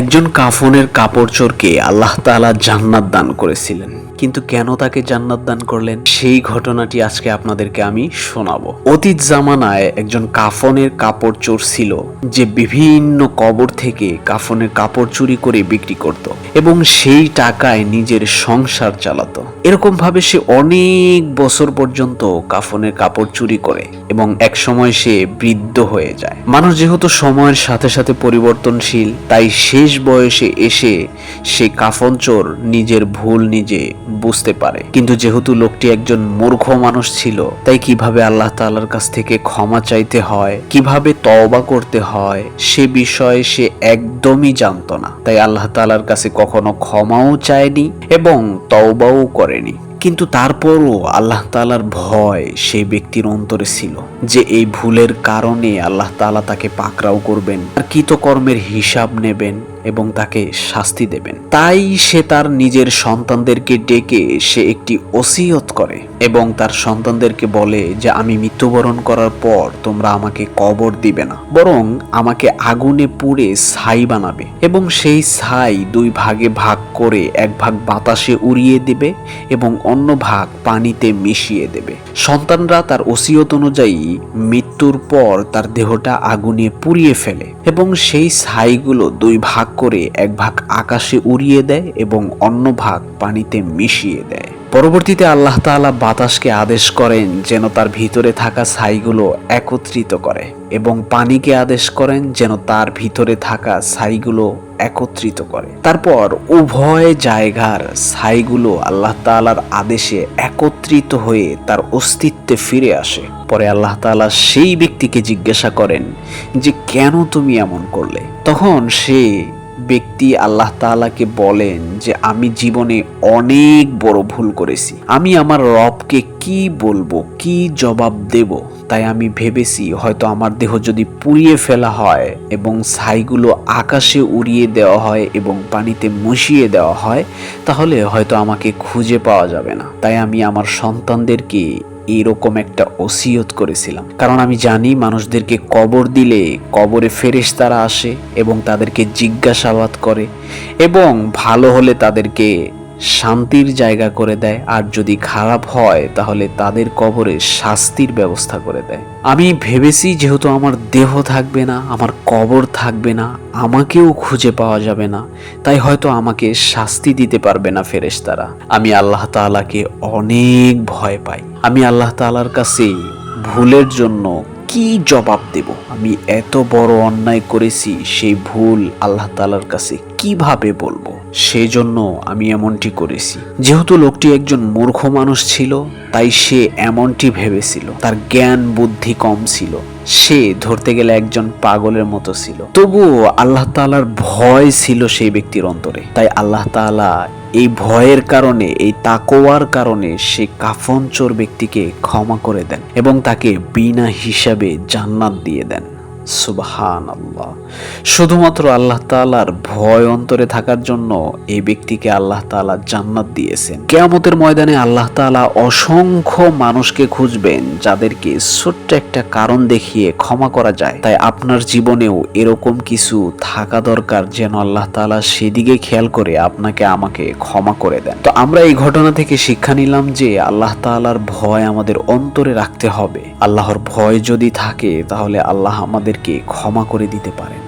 একজন কাফনের কাপড় চোরকে আল্লাহ তালা জান্নাত দান করেছিলেন। কিন্তু কেন তাকে জান্নাত দান করলেন? সেই ঘটনাটি আজকে আপনাদেরকে আমি শোনাবো। অতীত জামানায় একজন কাফনের কাপড় চোর ছিল, যে বিভিন্ন কবর থেকে কাফনের কাপড় চুরি করে বিক্রি করত এবং সেই টাকায় নিজের সংসার চালাতো। এরকম ভাবে সে অনেক বছর পর্যন্ত কাফনের কাপড় চুরি করে এবং এক সময় সে বৃদ্ধ হয়ে যায়। মানুষ যেহেতু সময়ের সাথে সাথে পরিবর্তনশীল, তাই শেষ বয়সে এসে সে কাফন চোর নিজের ভুল নিজে বুঝতে পারে। কিন্তু যেহেতু লোকটি একজন মূর্খ মানুষ ছিল, তাই কীভাবে আল্লাহ তাআলার কাছ থেকে ক্ষমা চাইতে হয়, কীভাবে তওবা করতে হয়, সে বিষয়ে সে একদমই জানতো না। তাই আল্লাহ তাআলার কাছে কখনো ক্ষমাও চায়নি এবং তওবাও করেনি। কিন্তু তারপরও আল্লাহ তাআলার ভয় সেই ব্যক্তির অন্তরে ছিল যে এই ভুলের কারণে আল্লাহ তাআলা তাকে পাকড়াও করবেন, আর কৃতকর্মের হিসাব নেবেন। এবং তাকে শাস্তি দেবেন। তাই সে তার নিজের সন্তানদেরকে ডেকে সে একটি ওসিয়ত করে এবং তার সন্তানদেরকে বলে যে, আমি মৃত্যুবরণ করার পর তোমরা আমাকে কবর দিবে না, বরং আমাকে আগুনে পুড়ে ছাই বানাবে। এবং সেই ছাই দুই ভাগে ভাগ করে এক ভাগ বাতাসে উড়িয়ে দেবে এবং অন্য ভাগ পানিতে মিশিয়ে দেবে। সন্তানরা তার ওসিয়ত অনুযায়ী মৃত্যুর পর তার দেহটা আগুনে পুড়িয়ে ফেলে এবং সেই ছাইগুলো দুই ভাগ করে এক ভাগ আকাশে উড়িয়ে দেয় এবং অন্য ভাগ পানিতে মিশিয়ে দেয়। পরবর্তীতে আল্লাহ তাআলা বাতাসকে আদেশ করেন যেন তার ভিতরে থাকা ছাইগুলো একত্রিত করে এবং পানিকে আদেশ করেন যেন তার ভিতরে থাকা ছাইগুলো একত্রিত করে। তারপর উভয় জায়গার ছাইগুলো আল্লাহ তাআলার আদেশে একত্রিত হয়ে তার অস্তিত্বে ফিরে আসে। পরে আল্লাহ তাআলা সেই ব্যক্তিকে জিজ্ঞাসা করেন যে, কেন তুমি এমন করলে? তখন সে ব্যক্তি আল্লাহ তাআলাকে বলেন যে, আমি জীবনে অনেক বড় ভুল করেছি। আমি আমার রবকে কি বলব, কি জবাব দেব? তাই আমি ভেবেছি হয়তো আমার দেহ যদি পুড়িয়ে ফেলা হয় এবং ছাইগুলো আকাশে উড়িয়ে দেওয়া হয় এবং পানিতে মুছিয়ে দেওয়া হয়, তাহলে হয়তো আমাকে খুঁজে পাওয়া যাবে না। তাই আমি আমার সন্তানদেরকে এরকম একটা ওসিয়ত করেছিলাম। কারণ আমি জানি মানুষদেরকে কবর দিলে কবরে ফেরেশতারা আসে এবং তাদেরকে জিজ্ঞাসাবাদ করে এবং ভালো হলে তাদেরকে শান্তির জায়গা করে দেয়, আর যদি খারাপ হয়, তাহলে তাদের কবরে শাস্তির ব্যবস্থা করে দেয়। আমি ভেবেছি যেহেতু আমার দেহ থাকবে না, আমার কবর থাকবে না, আমাকেও খুঁজে পাওয়া যাবে না, তাই হয়তো আমাকে শাস্তি দিতে পারবে না ফেরেশতারা। আমি আল্লাহ তাআলাকে অনেক ভয় পাই। আমি আল্লাহ তাআলার কাছে ভুলের জন্য কি জবাব দেব? আমি এত বড় অন্যায় করেছি, সেই ভুল আল্লাহ তালার কাছে কীভাবে বলব? সেই জন্য আমি এমনটি করেছি। যেহেতু লোকটি একজন মূর্খ মানুষ ছিল, তাই সে এমনটি ভেবেছিল। তার জ্ঞান বুদ্ধি কম ছিল। সে ধরতে গেলে একজন পাগলের মতো ছিল। তবুও আল্লাহ তালার ভয় ছিল সেই ব্যক্তির অন্তরে। তাই আল্লাহ তালা এই ভয়ের কারণে, এই তাকোয়ার কারণে সে কাফন চোর ব্যক্তিকে ক্ষমা করে দেন এবং তাকে বিনা হিসাবে জান্নাত দিয়ে দেন। সুবহান আল্লাহ শুধুমাত্র আল্লাহ তাআলার ভয় অন্তরে থাকার জন্য এই ব্যক্তিকে আল্লাহ তাআলা জান্নাত দিয়েছেন। কেয়ামতের ময়দানে আল্লাহ তাআলা অসংখ্য মানুষকে খুঁজবেন যাদেরকে ছোট্ট একটা কারণ দেখিয়ে ক্ষমা করা যায়। তাই আপনার জীবনেও এরকম কিছু থাকা দরকার যেন আল্লাহ তাআলা সেদিকে খেয়াল করে আপনাকে আমাকে ক্ষমা করে দেন। তো আমরা এই ঘটনা থেকে শিক্ষা নিলাম যে আল্লাহ তাআলার ভয় আমাদের অন্তরে রাখতে হবে। আল্লাহর ভয় যদি থাকে তাহলে আল্লাহ আমাদেরকে ক্ষমা করে দিতে পারেন।